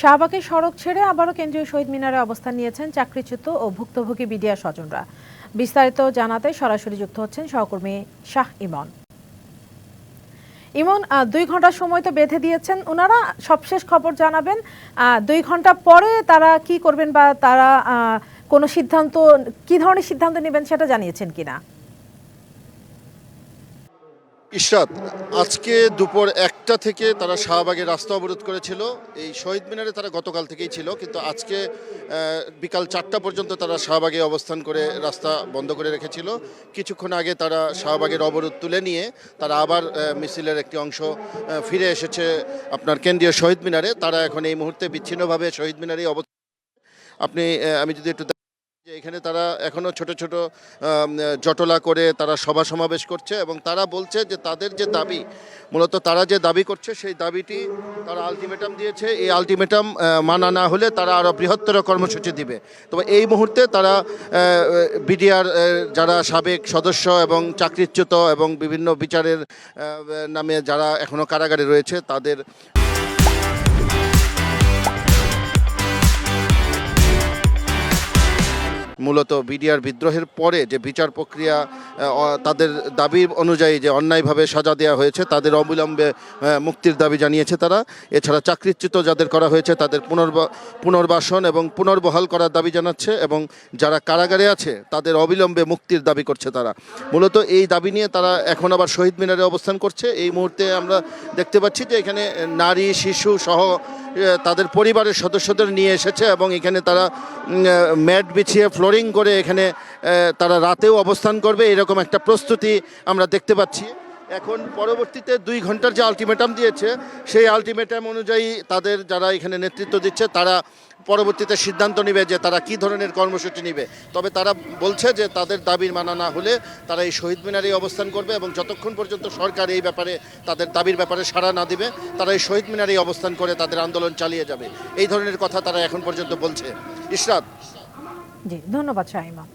শাহবাগের সড়ক ছেড়ে আবারও কেন্দ্রীয় শহীদ মিনারে অবস্থান নিয়েছেন চাকরিচ্যুত ও ভুক্তভোগী বিডিআর স্বজনরা। বিস্তারিত জানাতে সরাসরি যুক্ত হচ্ছেন সহকর্মী শাহ ইমন। ইমন দুই ঘণ্টা সময় তো বেঁধে দিয়েছেন ওনারা সবশেষ খবর জানাবেন দুই ঘণ্টা পরে তারা কি করবেন বা তারা কোনো সিদ্ধান্ত, কি ধরনের সিদ্ধান্ত নেবেন সেটা জানিয়েছেন কিনা? ইশরাত, আজকে দুপুর একটা থেকে তারা শাহবাগের রাস্তা অবরোধ করেছিল। এই শহীদ মিনারে তারা গতকাল থেকেই ছিল, কিন্তু আজকে বিকাল চারটা পর্যন্ত তারা শাহবাগে অবস্থান করে রাস্তা বন্ধ করে রেখেছিল। কিছুক্ষণ আগে তারা শাহবাগের অবরোধ তুলে নিয়ে তারা আবার মিছিলের একটি অংশ ফিরে এসেছে আপনার কেন্দ্রীয় শহীদ মিনারে। তারা এখন এই মুহূর্তে বিচ্ছিন্নভাবে শহীদ মিনারেই অবস্থান আপনি আমি যদি একটু এখানে তারা এখনও ছোট ছোট জটলা করে তারা সভা সমাবেশ করছে এবং তারা বলছে যে তাদের যে দাবি, মূলত তারা যে দাবি করছে সেই দাবিটি তারা আলটিমেটাম দিয়েছে। এই আলটিমেটাম মানা না হলে তারা আরও বৃহত্তর কর্মসূচি দিবে। তবে এই মুহূর্তে তারা বিডিআর যারা সাবেক সদস্য এবং চাকরিচ্যুত এবং বিভিন্ন বিচারের নামে যারা এখনও কারাগারে রয়েছে, তাদের মূলত বিডিআর বিদ্রোহের পরে যে বিচার প্রক্রিয়া তাদের দাবি অনুযায়ী যে অন্যায়ভাবে সাজা দেওয়া হয়েছে, তাদের অবিলম্বে মুক্তির দাবি জানিয়েছে তারা। এছাড়া চাকরিচ্যুত যাদের করা হয়েছে, তাদের পুনর্বা, পুনর্বাসন এবং পুনর্বহাল করার দাবি জানাচ্ছে এবং যারা কারাগারে আছে, তাদের অবিলম্বে মুক্তির দাবি করছে তারা। মূলত এই দাবি নিয়ে তারা এখন আবার শহীদ মিনারে অবস্থান করছে। এই মুহূর্তে আমরা দেখতে পাচ্ছি যে এখানে নারী, শিশু সহ তাদের পরিবারের সদস্যদের নিয়ে এসেছে এবং এখানে তারা ম্যাট বিছিয়ে ফ্লোরিং করে এখানে তারা রাতেও অবস্থান করবে। এরকম একটা প্রস্তুতি আমরা দেখতে পাচ্ছি। এখন পরবর্তীতে দুই ঘণ্টার যে আলটিমেটাম দিয়েছে, সেই আলটিমেটাম অনুযায়ী তাদের যারা এখানে নেতৃত্ব দিচ্ছে, তারা পরবর্তীতে সিদ্ধান্ত নেবে যে তারা কি ধরনের কর্মসূচি নেবে। তবে তারা বলছে যে তাদের দাবির মানা না হলে তারা এই শহীদ মিনারে অবস্থান করবে এবং যতক্ষণ পর্যন্ত সরকার এই ব্যাপারে তাদের দাবির ব্যাপারে সাড়া না দিবে, তারা এই শহীদ মিনারেই অবস্থান করে তাদের আন্দোলন চালিয়ে যাবে। এই ধরনের কথা তারা এখন পর্যন্ত বলছে। ইশরাত। জি, ধন্যবাদ শাহ ইমন